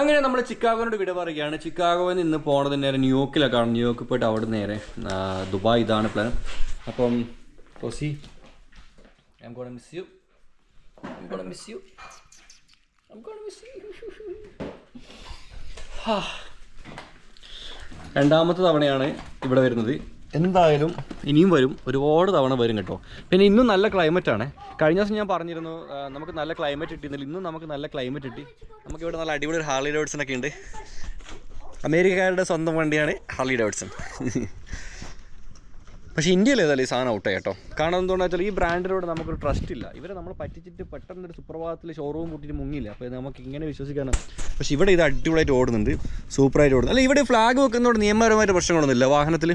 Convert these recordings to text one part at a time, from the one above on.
അങ്ങനെ നമ്മൾ ചിക്കാഗോനോട് വിട പറയുകയാണ്. ചിക്കാഗോയിൽ നിന്ന് പോണതിന് നേരെ ന്യൂയോർക്കിലേക്കാണ് ന്യൂയോർക്കിൽ പോയിട്ട് അവിടെ നേരെ ദുബായ് ഇതാണ് പ്ലാൻ അപ്പം cause I'm gonna miss you I miss I miss you രണ്ടാമത്തെ തവണയാണ് ഇവിടെ വരുന്നത്. എന്തായാലും ഇനിയും വരും. ഒരുപാട് തവണ വരും കേട്ടോ. പിന്നെ ഇന്നും നല്ല ക്ലൈമറ്റ് ആണ്. കഴിഞ്ഞ ദിവസം ഞാൻ പറഞ്ഞിരുന്നു നമുക്ക് നല്ല ക്ലൈമറ്റ് കിട്ടിയിരുന്നില്ല ഇന്നും നമുക്ക് നല്ല ക്ലൈമറ്റ് കിട്ടി. നമുക്ക് ഇവിടെ നല്ല അടിപൊളി ഒരു ഹാർലി ഡേവിഡ്സൺ ഒക്കെ ഉണ്ട്. അമേരിക്കക്കാരുടെ സ്വന്തം വണ്ടിയാണ് ഹാർലി ഡേവിഡ്സൺ പക്ഷേ ഇന്ത്യയിൽ ഏതായാലും ഈ സാധനം ഔട്ടായി കേട്ടോ. കാരണം എന്തുകൊണ്ടാ വെച്ചാൽ ഈ ബ്രാൻഡിനോട് നമുക്കൊരു ട്രസ്റ്റ് ഇല്ല. ഇവരെ നമ്മൾ പറ്റിച്ചിട്ട് പെട്ടെന്ന് ഒരു സുപ്രഭാതത്തിൽ ഷോറൂം കൂട്ടിയിട്ട് മുങ്ങില്ല അപ്പോൾ നമുക്ക് ഇങ്ങനെ വിശ്വസിക്കണം പക്ഷേ ഇവിടെ ഇത് അടിപൊളിയായിട്ട് ഓടുന്നുണ്ട്. സൂപ്പറായിട്ട് ഓടുന്നു. അല്ല ഇവിടെ ഫ്ലാഗ് വെക്കുന്നതുകൊണ്ട് നിയമപരമായിട്ട് പ്രശ്നങ്ങളൊന്നുമില്ല വാഹനത്തിൽ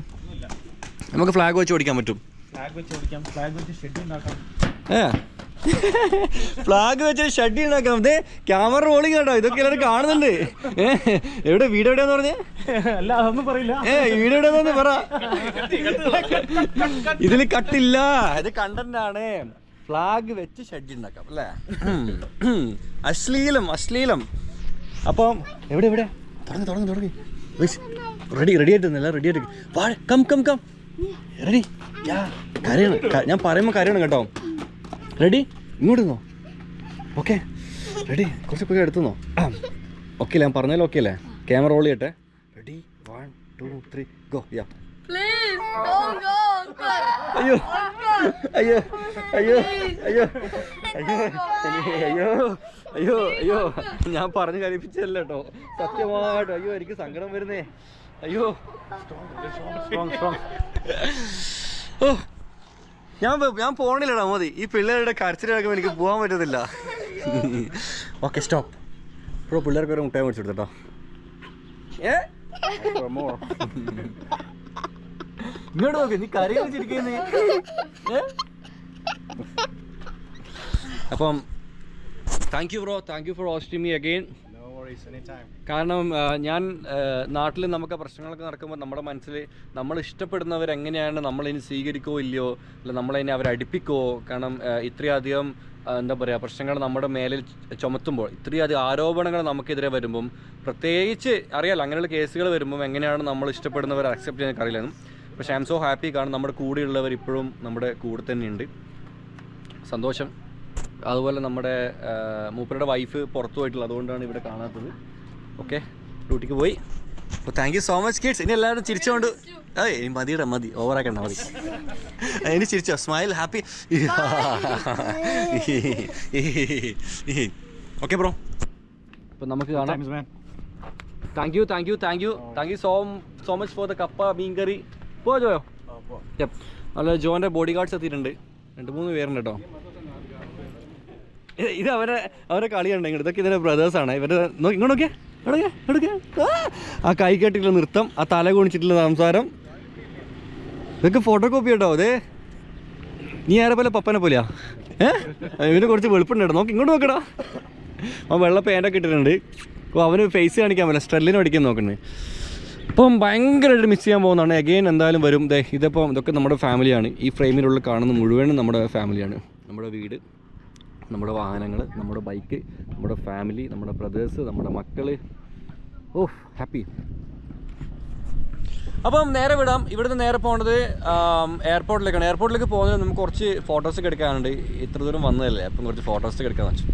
നമുക്ക് ഫ്ലാഗ് വെച്ച് ഓടിക്കാൻ പറ്റും. ഫ്ലാഗ് വെച്ച് ഷെഡ് ഉണ്ടാക്കാം അതെ ക്യാമറ റോളിങ് കേട്ടോ ഇതൊക്കെ എല്ലാവരും കാണുന്നുണ്ട്. എവിടെ? വീട് എവിടെയാന്ന് പറഞ്ഞേ? അല്ല അതൊന്നും പറയില്ല. ഏ വീട് എവിടെയാന്ന് പറ. ഇതിൽ കട്ടില്ല. ഇത് കണ്ടന്റാണ്. ആണ് ഫ്ലാഗ് വെച്ച് ഷഡ് ഉണ്ടാക്കാം അല്ലേ? അശ്ലീലം അശ്ലീലം. അപ്പം എവിടെ എവിടെ? തുടങ്ങി തുടങ്ങി തുടങ്ങി. റെഡി റെഡി ആയിട്ട് റെഡി ആയിട്ട്. കം കം കം റെഡി കരയണം ഞാൻ പറയുമ്പോൾ കരയാണ് കേട്ടോ. റെഡി ഇങ്ങോട്ട് നിന്നോ. ഓക്കെ റെഡി കുറച്ച് പോയി എടുത്തുന്നോ ഓക്കെ അല്ലേ? ഞാൻ പറഞ്ഞാലും ഓക്കെ അല്ലേ? ക്യാമറ റോൾ ചെയ്യട്ടെ. Ready one two three go ya. അയ്യോ. അയ്യോ. അയ്യോ. അയ്യോ. അയ്യോ. അയ്യോ. അയ്യോ. അയ്യോ. ഞാൻ പറഞ്ഞു കലിപ്പിച്ചല്ല കേട്ടോ. സത്യമായിട്ട്. അയ്യോ എനിക്ക് സങ്കടം വരുന്നേ. അയ്യോ. സ്ട്രോങ് സ്ട്രോങ് ഓ. ഞാൻ ഞാൻ പോണില്ലടാ മോദി. ഈ പിള്ളേരുടെ കരച്ചിൽ കേൾക്കുമ്പോൾ എനിക്ക് പോകാൻ പറ്റത്തില്ല. ഓക്കെ സ്റ്റോപ്പ് ബ്രോ പിള്ളേർക്ക് ഒരു മുട്ടായി മേടിച്ചു കൊടുത്തോ ഏ? ഇങ്ങോട്ട് നോക്ക് നീ കറി വെച്ചിരിക്കുന്നേ അപ്പം thank you bro thank you for watching me again കാരണം ഞാൻ നാട്ടിൽ നമുക്ക് പ്രശ്നങ്ങളൊക്കെ നടക്കുമ്പോൾ നമ്മുടെ മനസ്സിൽ നമ്മൾ ഇഷ്ടപ്പെടുന്നവർ എങ്ങനെയാണ് നമ്മളിനി സ്വീകരിക്കോ ഇല്ലയോ? അല്ല നമ്മളതിനെ അവർ അടുപ്പിക്കുമോ കാരണം ഇത്രയധികം എന്താ പറയുക പ്രശ്നങ്ങൾ നമ്മുടെ മേലിൽ ചുമത്തുമ്പോൾ ഇത്രയധികം ആരോപണങ്ങൾ നമുക്കെതിരെ വരുമ്പം പ്രത്യേകിച്ച് അറിയാലോ അങ്ങനെയുള്ള കേസുകൾ വരുമ്പം എങ്ങനെയാണ് നമ്മൾ ഇഷ്ടപ്പെടുന്നവർ അക്സെപ്റ്റ് ചെയ്യാൻ അറിയില്ലെന്നും പക്ഷേ ഐ എം സോ ഹാപ്പി കാരണം നമ്മുടെ കൂടെയുള്ളവർ ഇപ്പോഴും നമ്മുടെ കൂടെ തന്നെയുണ്ട്. സന്തോഷം. അതുപോലെ നമ്മുടെ മൂപ്പരുടെ വൈഫ് പുറത്തു പോയിട്ടുള്ളത് അതുകൊണ്ടാണ് ഇവിടെ കാണാത്തത്. ഓക്കെ ഡ്യൂട്ടിക്ക് പോയി. അപ്പോൾ thank you so much kids ഇനി എല്ലാവരും ചിരിച്ചുകൊണ്ട് ഏയ് ഇനി മതിയുടെ മതി. ഓവറാക്കണ്ട മതി. ഇനി ചിരിച്ചോ. സ്മൈൽ ഹാപ്പി ഓക്കെ ബ്രോ അപ്പം നമുക്ക് കാണാം. Thank you thank you thank you thank you so so much for the kappa meen curry. പോ ജോയോ. നല്ല ജോന്റെ ബോഡി ഗാർഡ്സ് എത്തിയിട്ടുണ്ട്. രണ്ട് മൂന്ന് പേരുണ്ട് കേട്ടോ ഇത് ഇത് അവരെ അവരെ കളിയുണ്ടെങ്കിൽ ഇതൊക്കെ ഇതിന്റെ ബ്രദേഴ്സാണ് നോക്കി ഇങ്ങോട്ട് നോക്കിയേ. ആ. കൈ കെട്ടിട്ടുള്ള നൃത്തം ആ തല കുണിച്ചിട്ടുള്ള സംസാരം. ഇതൊക്കെ ഫോട്ടോ കോപ്പി കേട്ടോ അതെ നീ ആരെ പോലെ പപ്പനെ പോലെയാ? ഏഹ് ഇവന് കുറച്ച് വെളുപ്പുണ്ടോ നോക്ക് ഇങ്ങോട്ട് നോക്കടാ അവൻ വെള്ള പേന്റൊക്കെ ഇട്ടിട്ടുണ്ട്. അപ്പോൾ അവന് ഫേസ് കാണിക്കാൻ പറ്റില്ല. സ്ട്രെല്ലിന് അടിക്കാൻ നോക്കുന്നത് അപ്പം ഭയങ്കരമായിട്ട് മിസ് ചെയ്യാൻ പോകുന്നതാണ്. അഗെയിൻ എന്തായാലും വരും. ദേ ഇതിപ്പം ഇതൊക്കെ നമ്മുടെ ഫാമിലിയാണ് ഈ ഫ്രെയിമിലുള്ള കാണുന്ന മുഴുവനും നമ്മുടെ ഫാമിലിയാണ് നമ്മുടെ വീട്. നമ്മുടെ വാഹനങ്ങൾ നമ്മുടെ ബൈക്ക് നമ്മുടെ ഫാമിലി നമ്മുടെ ബ്രദേഴ്സ് നമ്മുടെ മക്കൾ ഓ ഹാപ്പി. അപ്പം നേരെ വിടാം. ഇവിടുന്ന് നേരെ പോകേണ്ടത് എയർപോർട്ടിലേക്കാണ്. എയർപോർട്ടിലേക്ക് പോകുന്നതിന് നമുക്ക് കുറച്ച് ഫോട്ടോസൊക്കെ എടുക്കാനുണ്ട്. ഇത്ര ദൂരം വന്നതല്ലേ അപ്പം കുറച്ച് ഫോട്ടോസൊക്കെ എടുക്കാൻ വെച്ചു.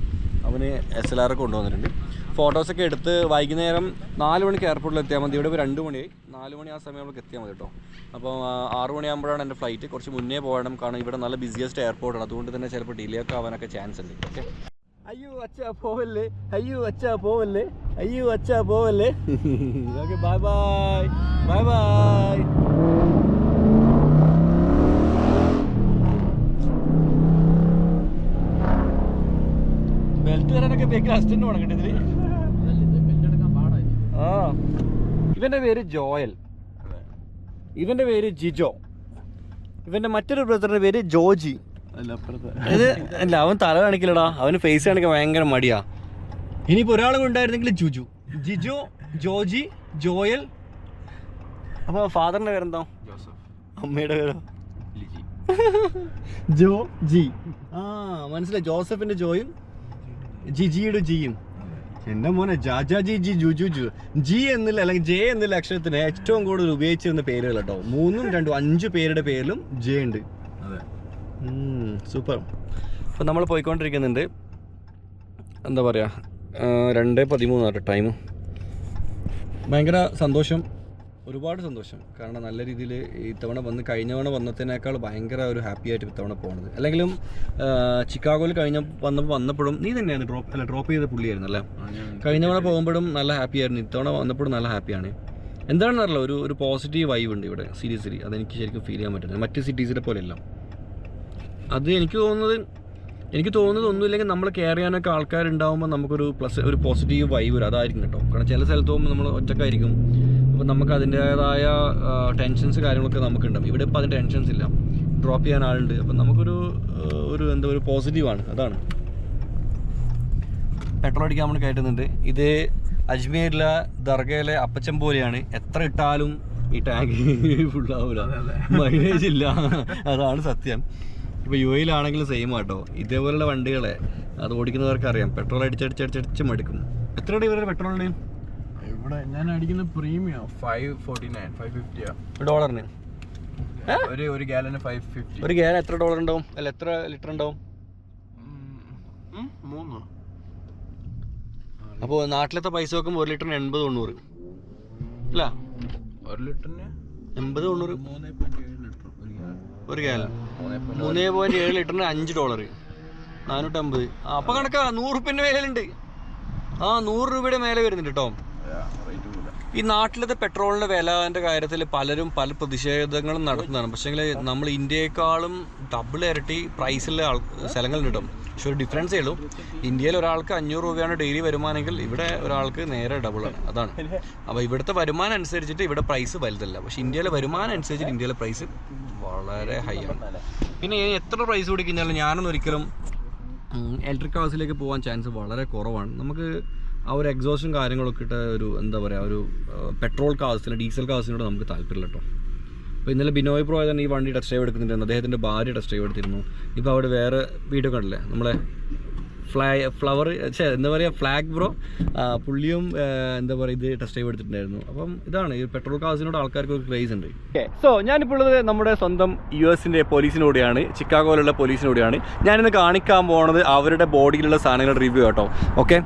അവന് എസ് എൽ ആർ കൊണ്ടുവന്നിട്ടുണ്ട്. ഫോട്ടോസൊക്കെ എടുത്ത് വൈകുന്നേരം നാല് മണിക്ക് എയർപോർട്ടിൽ എത്തിയാൽ മതി. ഇവിടെ ഇപ്പോൾ രണ്ട് മണിയായി നാല് മണി ആ സമയം നമുക്ക് എത്തിയാൽ മതി കേട്ടോ അപ്പോൾ ആറ് മണിയാകുമ്പോഴാണ് എന്റെ ഫ്ലൈറ്റ് കുറച്ച് മുന്നേ പോകണം. കാരണം ഇവിടെ നല്ല ബിസിയസ്റ്റ് എയർപോർട്ടാണ് അതുകൊണ്ട് തന്നെ ചിലപ്പോൾ ഡിലേ ഒക്കെ ആവാനൊക്കെ ചാൻസ് ഉണ്ട്. ഓക്കെ അയ്യോ അച്ഛാ പോവല്ലേ? അയ്യോ അച്ഛാ പോവല്ലേ? അയ്യോ അച്ഛാ പോവല്ലേ? Okay bye bye bye bye belt തരാനൊക്കെ ബേക്കിൽ അസ്റ്റന്റ് വേണം കേട്ടോ ഇതിൽ ആ ഇവന്റെ പേര് ജോയൽ. ഇവന്റെ പേര് ജിജോ. ഇവന്റെ മറ്റൊരു ബ്രദറിന്റെ പേര് ജോജി. അല്ല അപ്പുറത്ത്. ഇത് അല്ല അവൻ തല കാണിക്കില്ലടാ അവന് ഫേസ് കാണിക്കാൻ ഭയങ്കര മടിയാ. ഇനിയിപ്പോ ഒരാളും ഉണ്ടായിരുന്നെങ്കിൽ ജുജു. ജിജു ജോജി ജോയൽ. അപ്പൊ ഫാദറിന്റെ പേരെന്തോ? അമ്മയുടെ പേരോ? ജോ ജി. ആ മനസ്സിലായി. ജോസഫിന്റെ ജോയും ജിജിയുടെ ജിയും. എന്റെ മോനെ ജാജാജി ജി ജി ജു ജു എന്നുള്ള അല്ലെങ്കിൽ ജെ എന്നുള്ള അക്ഷരത്തിന് ഏറ്റവും കൂടുതൽ ഉപയോഗിച്ചിരുന്ന പേരുകൾ കേട്ടോ. മൂന്നും രണ്ടും അഞ്ച് പേരുടെ പേരിലും ജെ ഉണ്ട്. അതെ. സൂപ്പർ അപ്പൊ നമ്മൾ പോയിക്കൊണ്ടിരിക്കുന്നുണ്ട്. എന്താ പറയാ? രണ്ട് പതിമൂന്നാണ് ടൈം. ഭയങ്കര സന്തോഷം. ഒരുപാട് സന്തോഷം. കാരണം നല്ല രീതിയിൽ ഇത്തവണ വന്ന് കഴിഞ്ഞ തവണ വന്നതിനേക്കാൾ ഭയങ്കര ഒരു ഹാപ്പി ആയിട്ട് ഇത്തവണ പോണത്. അല്ലെങ്കിലും ചിക്കാഗോയിൽ കഴിഞ്ഞ വന്നപ്പോൾ വന്നപ്പോഴും നീ തന്നെയാണ് ഡ്രോപ്പ് അല്ല ഡ്രോപ്പ് ചെയ്ത പുള്ളിയായിരുന്നു അല്ലേ? കഴിഞ്ഞ തവണ പോകുമ്പോഴും നല്ല ഹാപ്പി ആയിരുന്നു. ഇത്തവണ വന്നപ്പോഴും നല്ല ഹാപ്പിയാണ് എന്താണെന്ന് അറിയില്ല ഒരു ഒരു പോസിറ്റീവ് വൈബ് ഉണ്ട് ഇവിടെ സീരിയസ്ലി അതെനിക്ക് ശരിക്കും ഫീൽ ചെയ്യാൻ പറ്റുന്നത് മറ്റ് സിറ്റീസിലെ പോലെയല്ല അത് എനിക്ക് തോന്നുന്നത് എനിക്ക് തോന്നുന്നത് ഒന്നുമില്ലെങ്കിൽ നമ്മൾ കെയർ ചെയ്യാനൊക്കെ ആൾക്കാരുണ്ടാകുമ്പോൾ നമുക്കൊരു പ്ലസ് ഒരു പോസിറ്റീവ് വൈബ് വരും. അതായിരിക്കും കേട്ടോ. കാരണം ചില സ്ഥലത്ത് പോകുമ്പോൾ നമ്മൾ ഒറ്റക്കായിരിക്കും. അപ്പോൾ നമുക്ക് അതിന്റേതായ ടെൻഷൻസ് കാര്യങ്ങളൊക്കെ നമുക്കുണ്ടാവും. ഇവിടെ ഇപ്പോൾ അതിന് ടെൻഷൻസ് ഇല്ല. ഡ്രോപ്പ് ചെയ്യാൻ ആളുണ്ട്. അപ്പം നമുക്കൊരു ഒരു എന്താ ഒരു പോസിറ്റീവാണ് അതാണ്. പെട്രോൾ അടിക്കാൻ നമ്മൾ കയറ്റുന്നുണ്ട്. ഇത് അജ്മീരിലെ ദർഗയിലെ അപ്പച്ചൻ പോലെയാണ്. എത്ര ഇട്ടാലും ഈ ടാങ്ക് ഫുള്ളാവില്ല മൈലേജ് ഇല്ല. അതാണ് സത്യം. ഇപ്പോൾ യു എയിലാണെങ്കിലും സെയിം ആട്ടോ. ഇതേപോലുള്ള വണ്ടികളെ അത് ഓടിക്കുന്നവർക്ക് അറിയാം. പെട്രോൾ അടിച്ചടിച്ചടിച്ചടിച്ച് മടുക്കും. എത്ര ഇവരുടെ പെട്രോളിന് ഇവിടെ ഞാൻ അടിക്കുന്ന premium five forty nine five ഫിഫ്റ്റിയാ ഡോളറിന് ഒരു ഒരു ഗ്യാലന് ഫൈവ് ഫിഫ്റ്റി ഒരു ഗ്യാലൻ എത്ര ഡോളർ ഉണ്ടാവും? അല്ല എത്ര ലിറ്റർ ഉണ്ടാവും? മൂന്ന്. അപ്പോൾ നാട്ടിലത്തെ പൈസ നോക്കുമ്പോൾ ഒരു ലിറ്ററിന് എൺപത് തൊണ്ണൂറ്. അല്ല? ഒരു ലിറ്ററിന് എൺപത് തൊണ്ണൂറ്. മൂന്ന് പോയിന്റ് ഏഴ് ലിറ്റർ ഒരു ഗ്യാലൻ മൂന്ന് പോയിന്റ് ഏഴ്. ലിറ്ററിന് അഞ്ച് ഡോളർ നാനൂറ്റമ്പത്. അപ്പൊ കണക്കാ നൂറുപ്പിന്റെ മേലുണ്ട് ആ നൂറ് രൂപയുടെ മേലെ വരുന്നുണ്ട് കേട്ടോ. ഈ നാട്ടിലത്തെ പെട്രോളിന്റെ വിലന്റെ കാര്യത്തിൽ പലരും പല പ്രതിഷേധങ്ങളും നടത്തുന്നതാണ്. പക്ഷേങ്കിൽ നമ്മൾ ഇന്ത്യയെക്കാളും ഡബിൾ ഇരട്ടി പ്രൈസിലെ ആൾ സ്ഥലങ്ങൾ കിട്ടും പക്ഷെ ഒരു ഡിഫറൻസേ ഉള്ളൂ. ഇന്ത്യയിൽ ഒരാൾക്ക് അഞ്ഞൂറ് രൂപയാണ് ഡെയിലി വരുമാനമെങ്കിൽ ഇവിടെ ഒരാൾക്ക് നേരെ ഡബിൾ ആണ്. അതാണ്. അപ്പോൾ ഇവിടുത്തെ വരുമാനം അനുസരിച്ചിട്ട് ഇവിടെ പ്രൈസ് വലുതല്ല. പക്ഷെ ഇന്ത്യയിലെ വരുമാനം അനുസരിച്ചിട്ട് ഇന്ത്യയിലെ പ്രൈസ് വളരെ ഹൈ ആണ്. പിന്നെ എത്ര പ്രൈസ് കൂടി കഴിഞ്ഞാലും ഞാനൊന്നും ഒരിക്കലും ഇലക്ട്രിക് ഹൗസിലേക്ക് പോകാൻ ചാൻസ് വളരെ കുറവാണ്. നമുക്ക് ആ ഒരു എക്സോസ്റ്റും കാര്യങ്ങളൊക്കെ ഇട്ട ഒരു എന്താ പറയുക ഒരു പെട്രോൾ കാസിന് ഡീസൽ കാസിനോട് നമുക്ക് താല്പര്യമില്ല കേട്ടോ അപ്പോൾ ഇന്നലെ ബിനോയ് പ്രോ തന്നെ ഈ വണ്ടി ടെസ്റ്റ് ഡ്രൈവ് എടുക്കുന്നുണ്ടായിരുന്നു അദ്ദേഹത്തിന്റെ ഭാര്യ ടെസ്റ്റ് ഡ്രൈവ് എടുത്തിരുന്നു. ഇപ്പോൾ അവിടെ വേറെ വീഡിയോ കണ്ടില്ലേ? നമ്മളെ ഫ്ലൈ ഫ്ലവർ ഛേ എന്താ പറയുക ഫ്ലാഗ് ബ്രോ പുള്ളിയും എന്താ പറയുക ഇത് ടെസ്റ്റ് ചെയ്ത് എടുത്തിട്ടുണ്ടായിരുന്നു. അപ്പം ഇതാണ് ഈ പെട്രോൾ കാസിനോട് ആൾക്കാർക്ക് ഒരു ക്രേസ് ഉണ്ട്. സോ ഞാനിപ്പോൾ ഉള്ളത് നമ്മുടെ സ്വന്തം യു എസിന്റെ പോലീസിനോടെയാണ് ചിക്കാഗോയിലുള്ള പോലീസിനോടെയാണ് ഞാനിന്ന് കാണിക്കാൻ പോകുന്നത് അവരുടെ ബോഡിയിലുള്ള സാധനങ്ങളുടെ റിവ്യൂ കേട്ടോ okay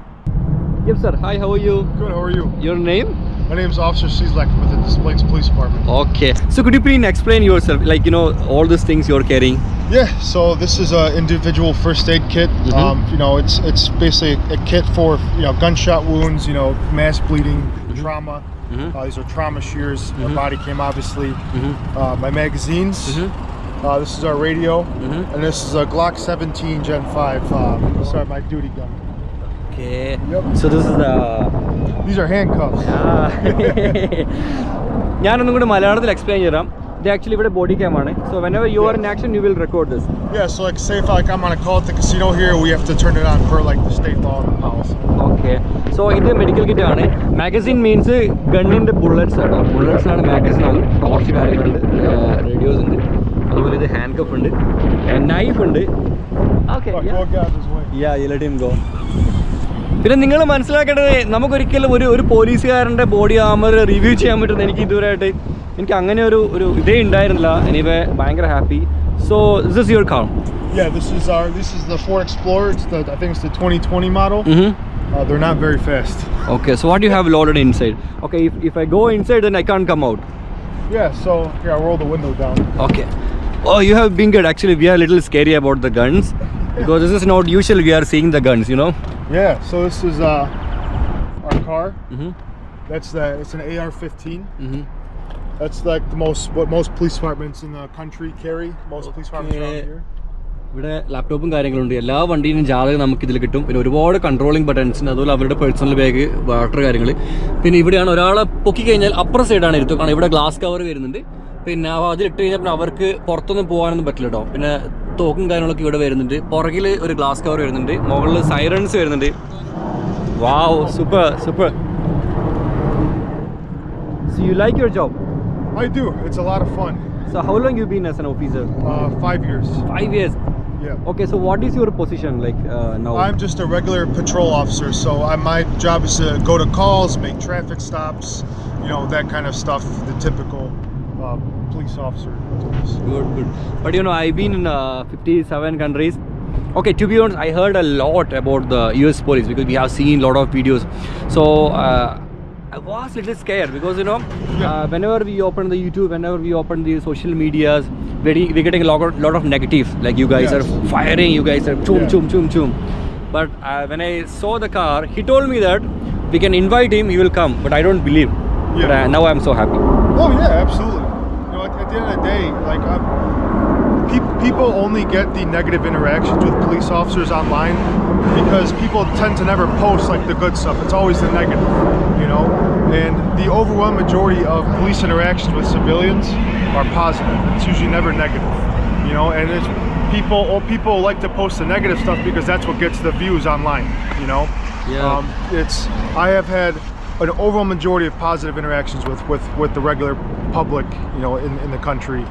Yes, sir. Hi, how are you? Good, how are you? Your name? My name is Officer Cieslak with the Des Plaines Police Department. Okay. So could you please explain yourself, like, you know, all these things you're carrying? Yeah, so this is an individual first aid kit. Mm -hmm. um, you know, it's it's basically a kit for, you know, gunshot wounds, you know, mass bleeding, mm-hmm. trauma. Mm -hmm. uh, these are trauma shears. Mm mm-hmm. My body cam, obviously. Mm-hmm. Uh, my magazines. Uh, this is our radio. And this is a Glock 17 Gen 5. Uh, sorry, my duty gun. Okay. Yep. So this is the. These are handcuffs. ഞാനൊന്നും കൂടി മലയാളത്തിൽ explain ചെയ്യാം ഇത് actually ഇവിടെ body cam ആണ്. So whenever you are in action you will record this Yeah, so like say if like I'm on a call at the casino here, we have to turn it on per like the state law and the policy. Okay so ഇത് medical kit ആണ്. Magazine means ഗണ്ണിന്റെ bullets ആണ്. Bullets ആണ് magazine ആണ്. Torch കാര്യങ്ങളുണ്ട്. Radios ഉണ്ട്. അതുപോലെ ഇത് ഹാൻഡ് കഫ് ഉണ്ട്. നൈഫ് ഉണ്ട് okay. Yeah let him go പിന്നെ നിങ്ങൾ മനസ്സിലാക്കേണ്ടത് നമുക്കൊരിക്കലും ഒരു ഒരു പോലീസുകാരന്റെ ബോഡി ആമർ റിവ്യൂ ചെയ്യാൻ പറ്റുന്ന എനിക്ക് ഇതുവരെയായിട്ട് എനിക്ക് അങ്ങനെ ഒരു ഒരു ഇതേ ഉണ്ടായിരുന്നില്ല എനിവേ ഭയങ്കര happy so this is your car Yeah, this is our this is the Ford Explorer. It's the I think it's the 2020 model. Mm-hmm. Uh, they're not very fast. Okay, so what do you have loaded inside? Okay, if, if I go inside, then I can't come out. Yeah, so here I roll the window down. Okay. Oh, you have been good. Actually, we are a little scary about the guns because this is not usual. We are seeing the guns, you know. Yeah, so this is uh our car. Mm-hmm. That's the it's an AR-15. Mm-hmm. That's like the most what most police departments in the country carry. Most police departments around here. ഇവിടെ ലാപ്ടോപ്പും കാര്യങ്ങളുണ്ട് എല്ലാ വണ്ടിയിലും ജാലക നമുക്ക് ഇതിൽ കിട്ടും പിന്നെ ഒരുപാട് controlling buttons അതുപോലെ അവരുടെ പേഴ്സണൽ ബാഗ് വാട്ടർ കാര്യങ്ങൾ പിന്നെ ഇവിടെയാണ് ഒരാളെ പൊക്കി കഴിഞ്ഞാൽ അപ്പുറ സൈഡാണ് ഇരുത്തു കാരണം ഇവിടെ ഗ്ലാസ് കവർ വരുന്നുണ്ട് പിന്നെ അതിലിട്ട് കഴിഞ്ഞാൽ പിന്നെ അവർക്ക് പുറത്തൊന്നും പോകാനൊന്നും പറ്റില്ല കേട്ടോ പിന്നെ തോക്കും കാര്യങ്ങളൊക്കെ ഇവിടെ വരുന്നുണ്ട് പുറകിൽ ഒരു ഗ്ലാസ് കവർ വരുന്നുണ്ട് മുകളിൽ സൈറൺസ് വരുന്നുണ്ട് wow super super so you like your job I do. It's a lot of fun. So how long you been as an officer Uh, five years. Years Yeah. Okay, so what is your position like uh, now? I'm just a regular patrol officer, so I, my job is to go to calls, make traffic stops, you know, that kind of stuff. The typical uh, police officer. Good, good. But you know, I've been in uh, 57 countries. Okay, to be honest, I heard a lot about the US police because we have seen a lot of videos. So uh, I was a little scared because you know, uh, whenever we open the YouTube, whenever we open the social medias, we're, we're getting a lot of, lot of negative. Like you guys Yes. are firing, you guys are choom, Yeah. choom, choom, choom. But uh, when I saw the car, he told me that we can invite him, he will come. But I don't believe. But Yeah. uh, now I'm so happy. Oh yeah, absolutely. At, the end of the day, like peop- people only get the negative interactions with police officers online because people tend to never post like the good stuff. It's always the negative, you know. And the overwhelming majority of police interactions with civilians are positive. It's usually never negative, you know. And it's people, or people like to post the negative stuff because that's what gets the views online, you know. Yeah. Um, it's I have had an overall majority of positive interactions with with with the regular public you know in, in the country.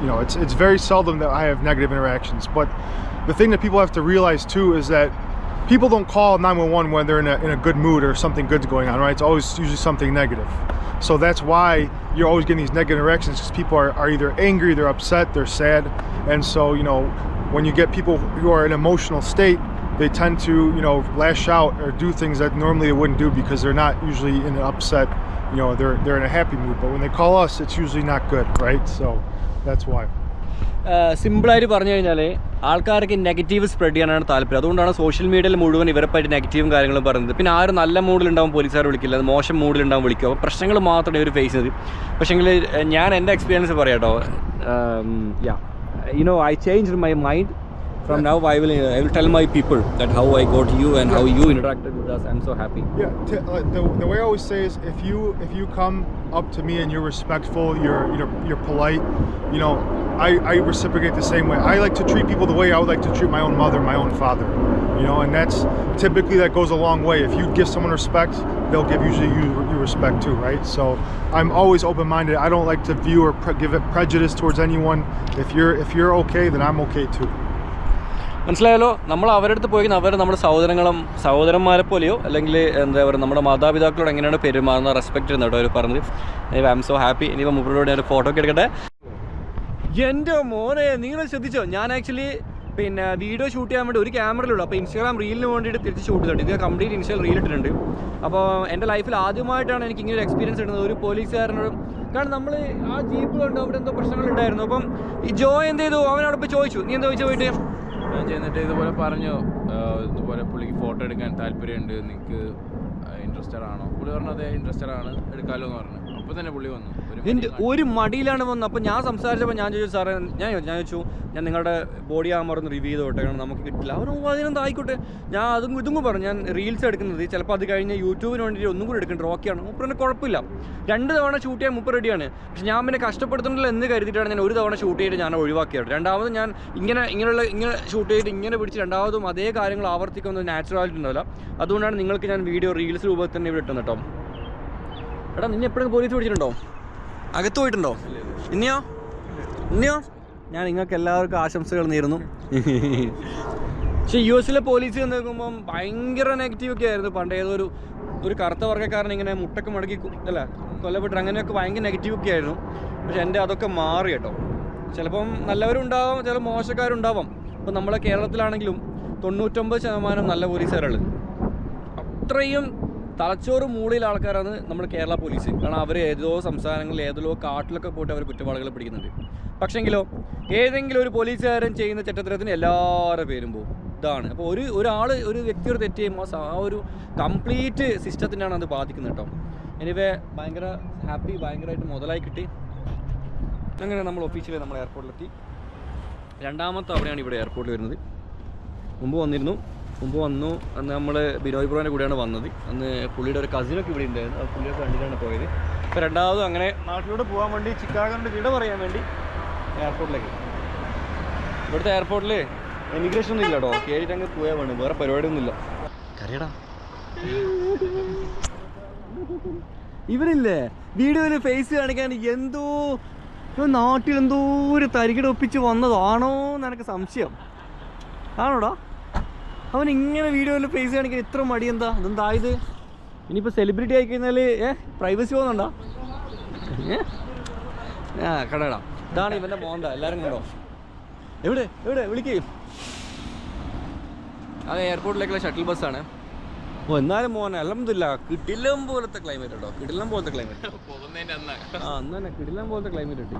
You know it's it's very seldom that i have negative interactions but the thing that people have to realize too is that people don't call 911 when they're in a, in a good mood or something good's going on right? It's always usually something negative. So that's why you're always getting these negative interactions because people are, are either angry they're upset they're sad. And so you know when you get people who are in an emotional state they tend to you know lash out or do things that normally they wouldn't do because they're not usually in an upset you know they're they're in a happy mood. But when they call us it's usually not good right? So that's why. സിമ്പിളായിട്ട് പറഞ്ഞു കഴിഞ്ഞാൽ ആൾക്കാർക്ക് negative spread ചെയ്യാനാണ് താല്പര്യം. അതുകൊണ്ടാണ് social മീഡിയയിൽ മുഴുവൻ ഇവരെ പറ്റി നെഗറ്റീവും കാര്യങ്ങളും പറയുന്നത്. പിന്നെ ആരും നല്ല മൂഡിലുണ്ടാവും പോലീസുകാർ വിളിക്കില്ല. മോശം മൂഡിലുണ്ടാവും വിളിക്കുക അപ്പോൾ പ്രശ്നങ്ങൾ മാത്രമേ ഇവർ ഫേസ് ചെയ്ത് പക്ഷേങ്കിൽ ഞാൻ എന്റെ എക്സ്പീരിയൻസ് പറയാം കേട്ടോ yeah you know I change my mind From yeah. now, I will I will tell my people that how I got you and yeah. how you interacted with us. I'm so happy. Yeah, uh, the, the way I always say is if you if you come up to me and you're respectful, you're you know you're polite, you know I, I reciprocate the same way. I like to treat people the way I would like to treat my own mother, my own father, you know, and that's typically that goes a long way. If you give someone respect, they'll give usually you, you respect too, right? So I'm always open-minded. I don't like to view or give it prejudice towards anyone. If you're if you're okay, then I'm okay too. മനസ്സിലായല്ലോ? നമ്മൾ അവരുടെ അടുത്ത് പോയി അവർ നമ്മുടെ സഹോദരങ്ങളും സഹോദരന്മാരെ പോലെയോ അല്ലെങ്കിൽ എന്താ പറയുക നമ്മുടെ മാതാപിതാക്കളോട് എങ്ങനെയാണ് പെരുമാറുന്ന റെസ്പെക്ട് ചെയ്യുന്നത് അവർ പറഞ്ഞത്. ഐ ആം സോ ഹാപ്പി ഇനി മുമ്പിലൂടെ ഞാൻ ഫോട്ടോ ഒക്കെ എടുക്കട്ടെ. എന്റെ മോനെ നിങ്ങൾ ശ്രദ്ധിച്ചോ? ഞാൻ ആക്ച്വലി പിന്നെ വീഡിയോ ഷൂട്ട് ചെയ്യാൻ വേണ്ടി ഒരു ക്യാമറയിലുള്ളൂ അപ്പോൾ ഇൻസ്റ്റാഗ്രാം റീലിന് വേണ്ടിയിട്ട് തിരിച്ച് ഷൂട്ട് ചെയ്തിട്ടുണ്ട്. ഇത് കംപ്ലീറ്റ് ഇൻസ്റ്റാൾ റീൽ ഇട്ടിട്ടുണ്ട്. അപ്പോൾ എന്റെ ലൈഫിൽ ആദ്യമായിട്ടാണ് എനിക്ക് ഇങ്ങനെ ഒരു എക്സ്പീരിയൻസ് ഇടുന്നത്. ഒരു പോലീസുകാരനോടും കാരണം നമ്മൾ ആ ജീപ്പ് കണ്ടു അവിടെ എന്തോ പ്രശ്നങ്ങളുണ്ടായിരുന്നു. അപ്പം ഈ ജോ എന്ത് ചെയ്തു? അവനോട് ചോദിച്ചു. നീ എന്താ ചോദിച്ചു പോയിട്ട്? ചെന്നിട്ട് ഇതുപോലെ പറഞ്ഞു ഇതുപോലെ പുള്ളിക്ക് ഫോട്ടോ എടുക്കാൻ താല്പര്യമുണ്ട്. നിങ്ങൾക്ക് ഇൻട്രസ്റ്റഡ് ആണോ? പുള്ളി പറഞ്ഞു അതെ ഇൻട്രസ്റ്റഡ് ആണ് എടുക്കാമല്ലോ എന്ന് പറഞ്ഞു. അപ്പോൾ തന്നെ പുള്ളി വന്നു. ഒരു എന്റെ ഒരു മടിയിലാണ് വന്നത്. അപ്പോൾ ഞാൻ സംസാരിച്ചപ്പോൾ ഞാൻ ചോദിച്ചു സാറേ ഞാൻ ഞാൻ ചോദിച്ചു ഞാൻ നിങ്ങളുടെ ബോഡി ആകുമ്പോൾ ഒന്ന് റിവ്യൂ ചെയ്തോട്ടെ കാരണം നമുക്ക് കിട്ടില്ല. അവർ അതിനെന്താ ആയിക്കോട്ടെ. ഞാൻ അതും ഇതും പറഞ്ഞു. ഞാൻ റീൽസ് എടുക്കുന്നത് ചിലപ്പോൾ അത് കഴിഞ്ഞ് യൂട്യൂബിന് വേണ്ടിയിട്ട് ഒന്നും കൂടി എടുക്കേണ്ട ഓക്കെയാണ് മുപ്പറിന് കുഴപ്പമില്ല. രണ്ട് തവണ ഷൂട്ട് ചെയ്യാൻ മുപ്പർ റെഡിയാണ് പക്ഷെ ഞാൻ പിന്നെ കഷ്ടപ്പെടുത്തുന്നില്ല എന്ന് കരുതിയിട്ടാണ് ഞാൻ ഒരു തവണ ഷൂട്ട് ചെയ്തിട്ട് ഞാൻ ഒഴിവാക്കിയത്. രണ്ടാമത് ഞാൻ ഇങ്ങനെ ഇങ്ങനെയുള്ള ഇങ്ങനെ ഷൂട്ട് ചെയ്തിട്ട് ഇങ്ങനെ പിടിച്ച് രണ്ടാമതും അതേ കാര്യങ്ങൾ ആവർത്തിക്കുന്ന നാച്ചുറാലിറ്റി ഉണ്ടാവില്ല അതുകൊണ്ടാണ് നിങ്ങൾക്ക് ഞാൻ വീഡിയോ റീൽസ് രൂപത്തിൽ തന്നെ ഇവിടെ ഇട്ടുന്നത് കേട്ടോ. എടാ നിന്നെ എപ്പോഴും പോലീസ് പിടിച്ചിട്ടുണ്ടോ? അകത്ത് പോയിട്ടുണ്ടോ? ഇനിയോ? ഇനിയോ? ഞാൻ നിങ്ങൾക്ക് എല്ലാവർക്കും ആശംസകൾ നേരുന്നു. പക്ഷെ യു എസിലെ പോലീസ് എന്ന് നോക്കുമ്പം ഭയങ്കര നെഗറ്റീവ് ഒക്കെ ആയിരുന്നു. പണ്ട് ഏതൊരു ഒരു കറുത്ത വർഗക്കാരൻ ഇങ്ങനെ മുട്ടൊക്കെ മടക്കി അല്ല കൊല്ലപ്പെട്ട് അങ്ങനെയൊക്കെ ഭയങ്കര നെഗറ്റീവ് ഒക്കെ ആയിരുന്നു. പക്ഷെ എന്റെ അതൊക്കെ മാറി കേട്ടോ. ചിലപ്പം നല്ലവരുണ്ടാവാം ചില മോശക്കാരുണ്ടാവാം. ഇപ്പം നമ്മളെ കേരളത്തിലാണെങ്കിലും തൊണ്ണൂറ്റൊമ്പത് ശതമാനം നല്ല പോലീസുകാരുള്ളത് അത്രയും തലച്ചോറ് മൂളിയിൽ ആൾക്കാരാണ് നമ്മൾ കേരള പോലീസ്. കാരണം അവർ ഏതോ സംസ്ഥാനങ്ങളിൽ ഏതോ കാട്ടിലൊക്കെ പോയിട്ട് അവർ കുറ്റവാളികളെ പിടിക്കുന്നുണ്ട്. പക്ഷെങ്കിലോ ഏതെങ്കിലും ഒരു പോലീസുകാരൻ ചെയ്യുന്ന ചട്ടത്തരത്തിന് എല്ലാവരുടെ പേരും പോകും ഇതാണ്. അപ്പോൾ ഒരു ഒരാൾ ഒരു വ്യക്തി ഒരു തെറ്റ് ചെയ്യുമ്പോൾ ആ ഒരു കംപ്ലീറ്റ് സിസ്റ്റത്തിനാണ് അത് ബാധിക്കുന്നത് കേട്ടോ. എനിവേ ഭയങ്കര ഹാപ്പി ഭയങ്കരമായിട്ട് മുതലായി കിട്ടി. അങ്ങനെ നമ്മൾ ഒഫീഷ്യലി നമ്മൾ എയർപോർട്ടിലെത്തി രണ്ടാമത്തെ അവിടെയാണ് ഇവിടെ എയർപോർട്ടിൽ വരുന്നത്. മുമ്പ് വന്നിരുന്നു. മുമ്പ് വന്നു. അന്ന് നമ്മൾ ബിനോയ് ബ്രോന്റെ കൂടെയാണ് വന്നത്. അന്ന് പുള്ളിയുടെ ഒരു കസിനൊക്കെ ഇവിടെ ഉണ്ടായിരുന്നു. ആ പുള്ളിയൊക്കെ കണ്ടിട്ടാണ് പോയത്. ഇപ്പോൾ രണ്ടാമതും അങ്ങനെ നാട്ടിലൂടെ പോകാൻ വേണ്ടി ചിക്കാഗോന്റെ വിട പറയാൻ വേണ്ടി എയർപോർട്ടിലേക്ക് ഇവിടുത്തെ എയർപോർട്ടിൽ എമിഗ്രേഷൻ ഒന്നും ഇല്ല കേട്ടോ കയറിയിട്ട് അങ്ങ് പോയാൽ വേണം വേറെ പരിപാടിയൊന്നും ഇല്ല. കറിയടാ ഇവരില്ലേ? വീഡിയോയിൽ ഫേസ് കാണിക്കാൻ എന്തോ നാട്ടിൽ എന്തോ ഒരു തരികിട ഒപ്പിച്ച് വന്നതാണോ എന്ന് എനിക്ക് സംശയം. ആണോടാ? അവൻ ഇങ്ങനെ വീഡിയോയിൽ പ്ലേസ് കാണിക്കാൻ ഇത്ര മടി എന്താ അതെന്താ ഇത്? ഇനിയിപ്പോൾ സെലിബ്രിറ്റി ആയി കഴിഞ്ഞാൽ ഏ? പ്രൈവസി പോകുന്നുണ്ടോ? ഏ? ആ കടടാ ഇതാണ് ഇവന്റെ മോന്ത. എല്ലാവരും കണ്ടോ? എവിടെ? എവിടെ? വിളിക്കേ. അത് എയർപോർട്ടിലേക്കുള്ള ഷട്ടിൽ ബസ്സാണ് ഓ എന്നാലും മോനെ അലമ്പില്ല കിടിലം പോലത്തെ ക്ലൈമറ്റ് കേട്ടോ കിടിലം പോലത്തെ ക്ലൈമറ്റ് ആ അന്ന് തന്നെ കിടിലം പോലത്തെ ക്ലൈമറ്റ് കിട്ടി.